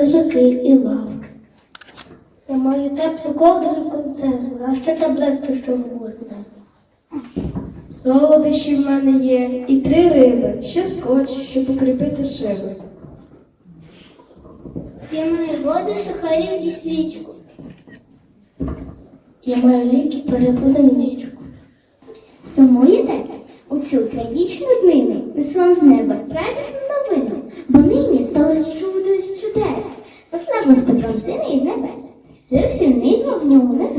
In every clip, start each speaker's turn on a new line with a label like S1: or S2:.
S1: лежаки і лавки. Я маю теплу ковдру і консерву, а ще таблетки, що можна. Солодощі в мене є, і три риби, ще скотч, щоб укріпити шиби.
S2: П'ємо і воду, сухарів і свічку.
S1: Я маю ліки перебудем нічку.
S3: Сумуєте? У цю трагічну днину несу вам з неба радісну Послав Господь вам сина із небес. З'явився не з вогню, не з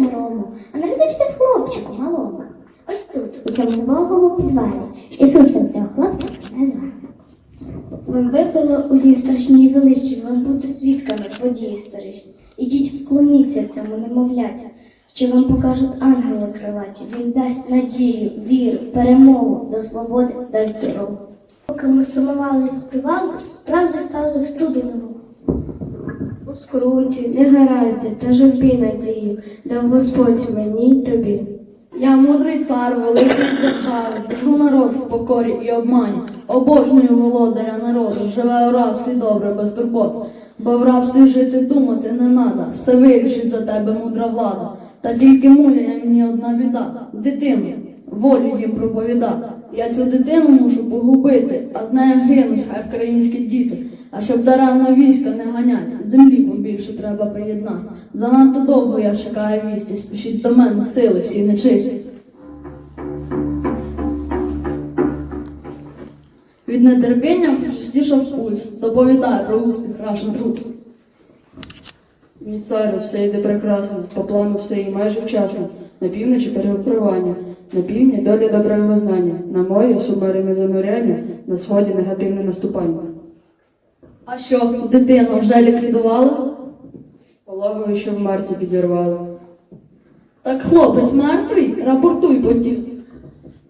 S3: а народився в хлопчику малому. Ось тут, у цьому убогому підвалі, Ісусом цього хлопчика назвали.
S1: Вам випало у дій страшній величі, вам бути свідками події історичні. Ідіть вклоніться цьому немовляті, що вам покажуть ангели крилаті. Він дасть надію, віру, перемогу до свободи дасть дорогу. Поки ми сумували і співали, справді стали в чудо. У скруті, негаразді та журбі надію, дав Господь мені й тобі.
S4: Я мудрий цар, великий держави, держу народ в покорі і обмані. Обожнюю володаря народу, живе у рабстві добре, без турбот. Бо в рабстві жити думати не надо, все вирішить за тебе мудра влада. Та тільки муляє мені одна біда, дитину, волю їм проповідати. Я цю дитину мушу погубити, а з нею гинуть хай українські діти. А щоб даремно війська не ганять, землі побільше треба приєднати. Занадто довго я чекаю вісті, спішіть до мене сили всі нечисті. Від нетерпіння частішав пульс, доповідає про успіх Russian Troops. Мій царю, все йде прекрасно, по плану все і майже вчасно. На півночі перегрупування, на півдні доля доброго визнання, на морі субмарине зануряння, на сході негативне наступання. А що, дитину вже ліквідували? Пологою, що в марці підірвали. Так хлопець мертвий, рапортуй потім.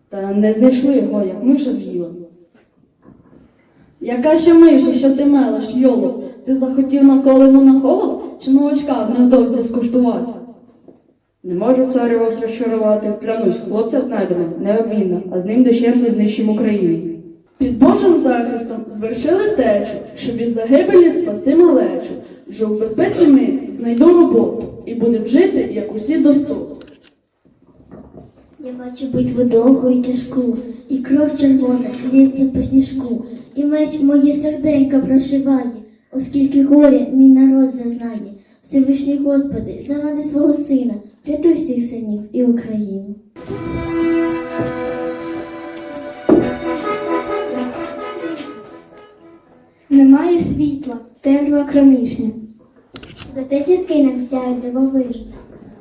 S4: Та не знайшли його, як миша з'їла. Яка ще миша, що ти мелиш, йолоп? Ти захотів на колину на холод чи новачка невдовзі скуштувати? Не можу царю вас розчарувати. Клянусь, хлопця знайдемо необмінно, а з ним дощенту знищимо Україні. Під Божим захистом звершили втечу, щоб від загибелі спасти малечу. Вже в безпеці ми знайду роботу і будемо жити, як усі до.
S1: Я бачу битву довгу і тяжку, і кров червона лється по сніжку, і меч моє серденько прошиває, оскільки горе мій народ зазнає. Всевишній Господи, заради свого сина, рятуй всіх синів і Україну. Темрява кромішня.
S2: Зате зірки нам сяють дивовижно.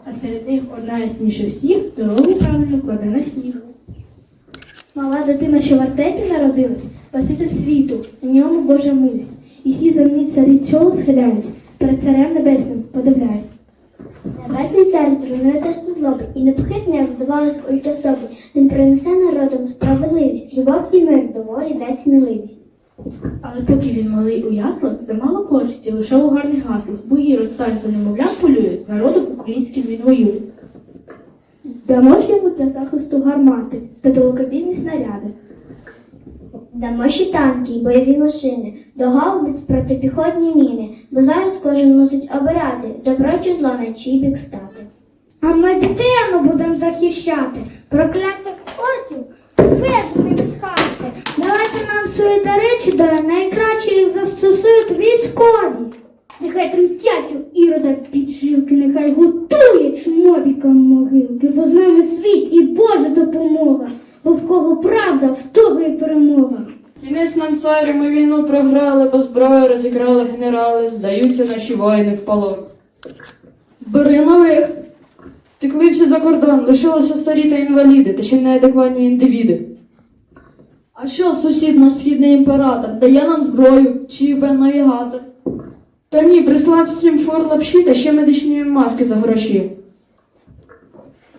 S5: а серед них одна ясніше всіх дорогу правильно кладе на сніг.
S1: Мала дитина, що в артепі народилась, Спаситель світу, у ньому Божа милість. І всі земні царі чоло схиляють, перед царем небесним подивляють.
S2: Небесний цар зруйнує царство злоби, і непохитне, як здавалось культ особи. Він принесе народом справедливість, любов і мир до волі дасть сміливість.
S5: Але поки він малий у яслах, замало користі лише у гарних гаслах, бо Ірод цар за немовлят полює, з народом українським він воює.
S1: Дамо ж йому для захисту гармати та далекобійні снаряди.
S2: Дамо ще танки й бойові машини, до гаубиць протипіхотні міни, бо зараз кожен мусить обирати, добро чи зло на чий бік стати.
S1: А ми дитину будемо захищати, проклятих орків виженемо з хати. Давайте нам свої дари найкраще їх застосують військові. Нехай тремтять у ірода піджилки, нехай готує чмобікам могилки, бо з нами світ і Божа допомога, бо в кого правда, в того і перемога.
S4: Кінець нам царю, ми війну програли, бо зброю розіграли генерали, здаються наші воїни в полон. Бери нових. Текли всі за кордон, лишилися старі та інваліди, та ще неадекватні індивіди. А що сусід наш східний імператор дає нам зброю, чи бе навігатор? Та ні, прислав всім фор лапші та ще медичні маски за гроші.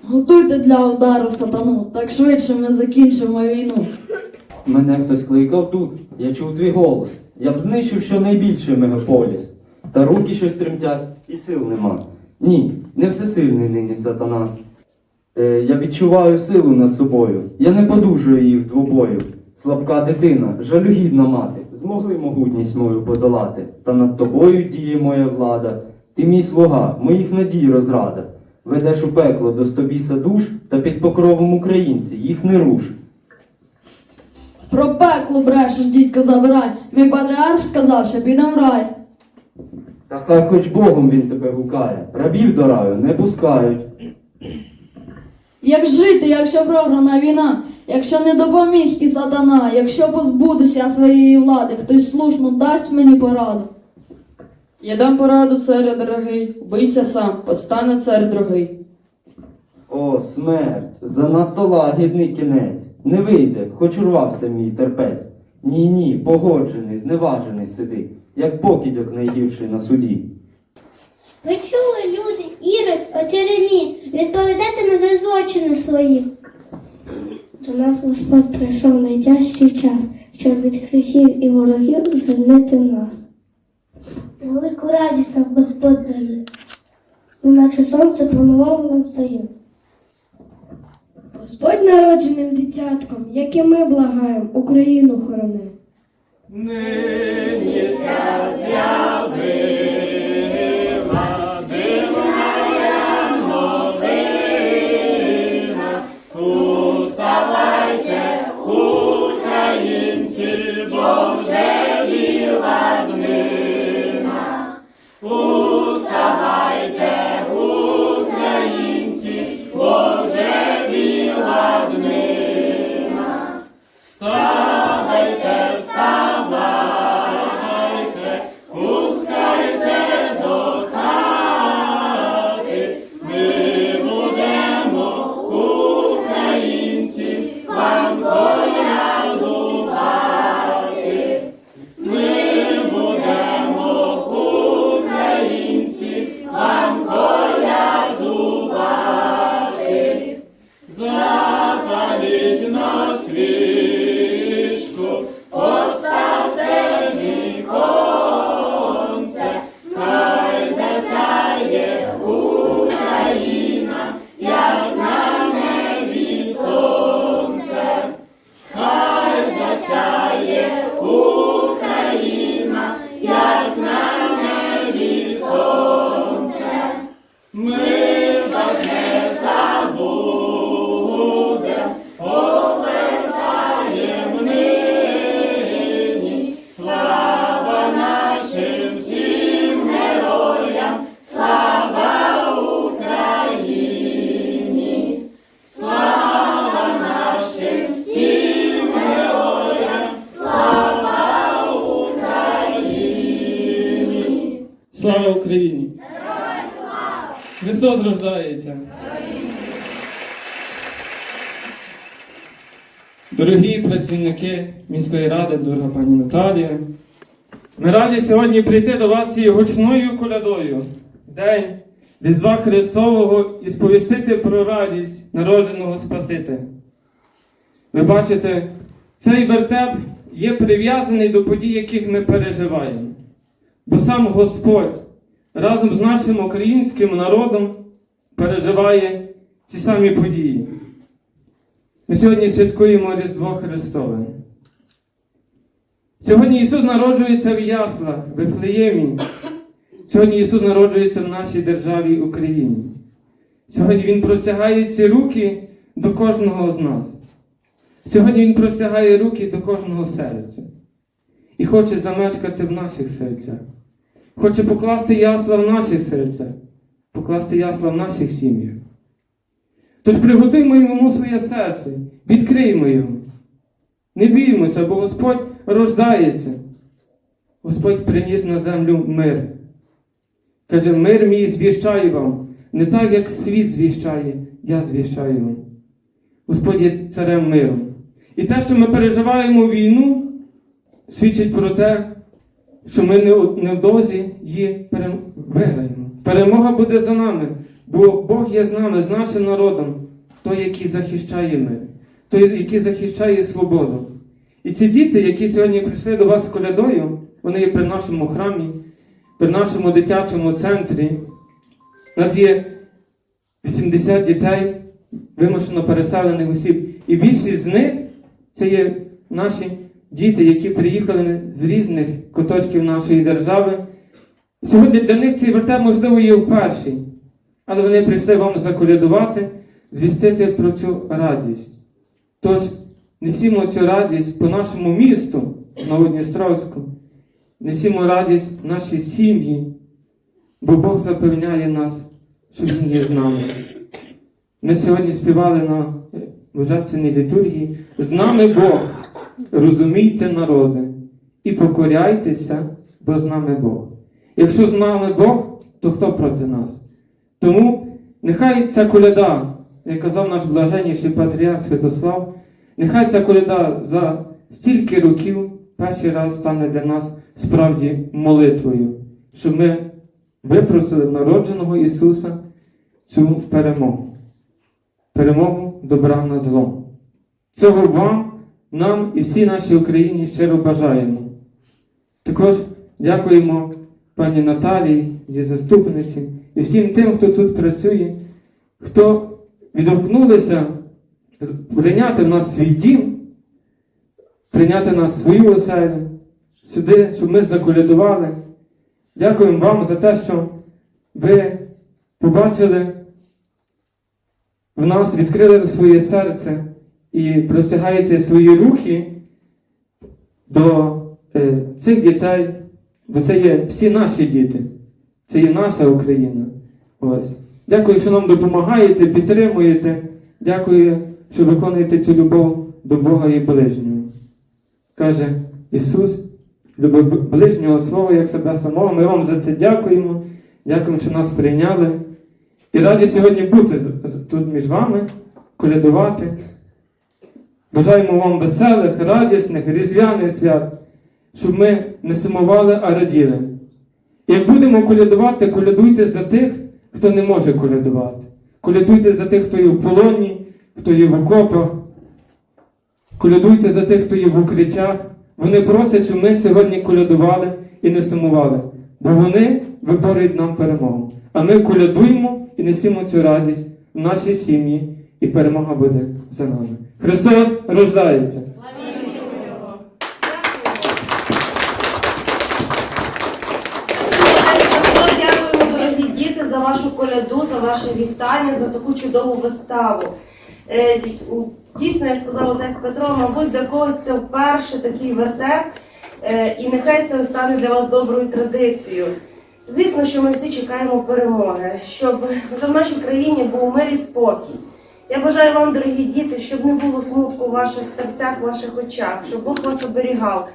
S4: Готуйте для удару сатану, так швидше ми закінчимо війну.
S6: Мене хтось кликав тут, я чув твій голос. Я б знищив щонайбільший мегаполіс. Та руки щось тремтять, і сил нема. Ні, не всесильний нині сатана. Е, я відчуваю силу над собою. Я не подужую її в двобою. Слабка дитина, жалюгідна мати, змогли могутність мою подолати. Та над тобою діє моя влада. Ти мій слуга, моїх надій розрада. Ведеш у пекло до стобіса душ, та під покровом українці їх не руш.
S4: Про пекло брешеш, дідько, забирай. Мій патріарх сказав, що підем в рай.
S6: Та хай хоч Богом він тебе гукає, рабів до раю не пускають.
S4: Як жити, якщо програна війна, якщо не допоміг і сатана, якщо позбудуся я своєї влади, хтось слушно дасть мені пораду.
S7: Я дам пораду, царю дорогий, бийся сам, постане цар другий.
S6: О, смерть, занадто лагідний кінець. Не вийде, хоч урвався мій терпець. Ні, ні, погоджений, зневажений сиди, як покидьок найгірший на суді.
S2: Ви чули, люди, Ірод, отеремі, відповідатиме за злочини свої.
S1: Господь прийшов найтяжчий час, щоб від гріхів і ворогів звільнити нас. Велику радість нам Господь дає, неначе сонце по-новому нам стає. Господь народженим дитятком, як і ми благаємо, Україну хорони.
S8: Слава Христос рождається! Дорогі працівники міської ради, дорога пані Наталія, ми раді сьогодні прийти до вас цією гучною колядою, День Різдва Христового і сповістити про радість народженого Спасителя. Ви бачите, цей вертеп є прив'язаний до подій, яких ми переживаємо. Бо сам Господь разом з нашим українським народом переживає ці самі події. Ми сьогодні святкуємо Різдво Христове. Сьогодні Ісус народжується в яслах, в Вифлеємі. Сьогодні Ісус народжується в нашій державі Україні. Сьогодні Він простягає ці руки до кожного з нас. Сьогодні Він простягає руки до кожного серця і хоче замешкати в наших серцях. Хоче покласти ясла в наших серцях, покласти ясла в наших сім'ях. Тож приготуймо йому своє серце, відкриймо його. Не біймося, бо Господь рождається. Господь приніс на землю мир. Каже, мир мій звіщаю вам, не так, як світ звіщає, я звіщаю вам. Господь є царем миру. І те, що ми переживаємо війну, свідчить про те, що ми невдовзі її виграємо. Перемога буде за нами, бо Бог є з нами, з нашим народом, той, який захищає мир, той, який захищає свободу. І ці діти, які сьогодні прийшли до вас з колядою, вони є при нашому храмі, при нашому дитячому центрі. У нас є 80 дітей вимушено переселених осіб. І більшість з них це є наші діти, які приїхали з різних куточків нашої держави. Сьогодні для них цей вертеп, можливо, є вперший, але вони прийшли вам заколядувати, звістити про цю радість. Тож несімо цю радість по нашому місту, Новодністровську, несімо радість нашій сім'ї, бо Бог запевняє нас, що Він є з нами. Ми сьогодні співали на божественній літургії. З нами Бог, розумійте народи, і покоряйтеся, бо з нами Бог. Якщо з нами Бог, то хто проти нас? Тому нехай ця коляда, як казав наш блаженніший патріарх Святослав, нехай ця коляда за стільки років перший раз стане для нас справді молитвою, щоб ми випросили народженого Ісуса цю перемогу. Перемогу добра над злом. Цього вам, нам і всій нашій Україні щиро бажаємо. Також дякуємо пані Наталії, її заступниці, і всім тим, хто тут працює, хто відгукнулися прийняти в нас свій дім, прийняти нас свою оселю, сюди, щоб ми заколядували. Дякуємо вам за те, що ви побачили в нас, відкрили своє серце і простягаєте свої руки до е, цих дітей, бо це є всі наші діти, це є наша Україна. Ось. Дякую, що нам допомагаєте, підтримуєте. Дякую, що виконуєте цю любов до Бога і ближнього. Каже Ісус, люби ближнього свого як себе самого. Ми вам за це дякуємо. Дякуємо, що нас прийняли. І раді сьогодні бути тут між вами, колядувати. Бажаємо вам веселих, радісних, різдвяних свят, щоб ми не сумували, а раділи. Як будемо колядувати, колядуйте за тих, хто не може колядувати. Колядуйте за тих, хто є в полоні, хто є в окопах. Колядуйте за тих, хто є в укриттях. Вони просять, щоб ми сьогодні колядували і не сумували, бо вони виборюють нам перемогу. А ми колядуємо і несімо цю радість в нашій сім'ї, і перемога буде за нами. Христос рождається!
S9: Дякуємо, дорогі діти, за вашу коляду, за ваше вітання, за таку чудову виставу. Е, Дійсно, як сказав отець Петро, мабуть, для когось це вперше такий вертеп, е, і нехай це стане для вас доброю традицією. Звісно, що ми всі чекаємо перемоги, щоб вже в нашій країні був мир і спокій. Я бажаю вам, дорогі діти, щоб не було смутку в ваших серцях, в ваших очах, щоб Бог вас оберігав.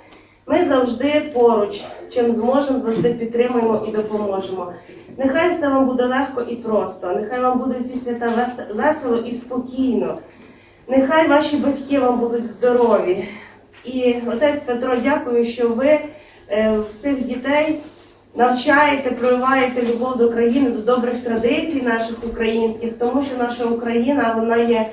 S9: Ми завжди поруч, чим зможемо, завжди підтримуємо і допоможемо. Нехай все вам буде легко і просто, нехай вам буде ці свята вес- весело і спокійно. Нехай ваші батьки вам будуть здорові. І отець Петро, дякую, що ви е, в цих дітей навчаєте, проявляєте любов до країни, до добрих традицій наших українських, тому що наша Україна вона є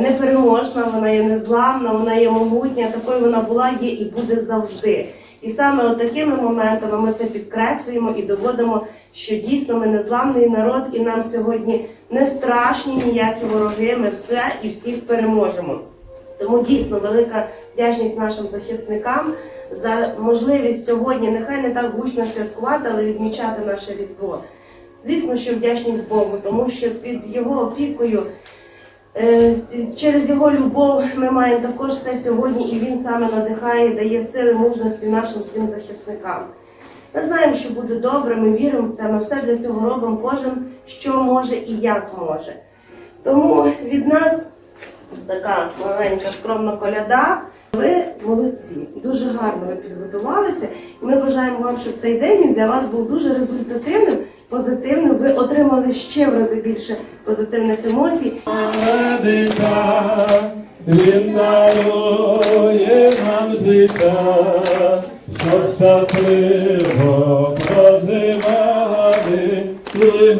S9: непереможна, вона є незламна, вона є могутня, такою вона була, є і буде завжди. І саме от такими моментами ми це підкреслюємо і доводимо, що дійсно ми незламний народ, і нам сьогодні не страшні ніякі вороги. Ми все і всіх переможемо. Тому дійсно велика вдячність нашим захисникам за можливість сьогодні, нехай не так гучно святкувати, але відмічати наше Різдво. Звісно, що вдячність Богу, тому що під його опікою, е, через його любов ми маємо також це сьогодні, і він саме надихає, дає сили, мужності нашим всім захисникам. Ми знаємо, що буде добре, ми віримо в це, ми все для цього робимо, кожен що може і як може. Тому від нас така маленька скромна коляда. Ви молодці, дуже гарно ви підготувалися. І ми бажаємо вам, щоб цей день він для вас був дуже результативним, позитивним. Ви отримали ще в рази більше позитивних емоцій.
S10: він дарує нам життя, щоб щасливо проживати і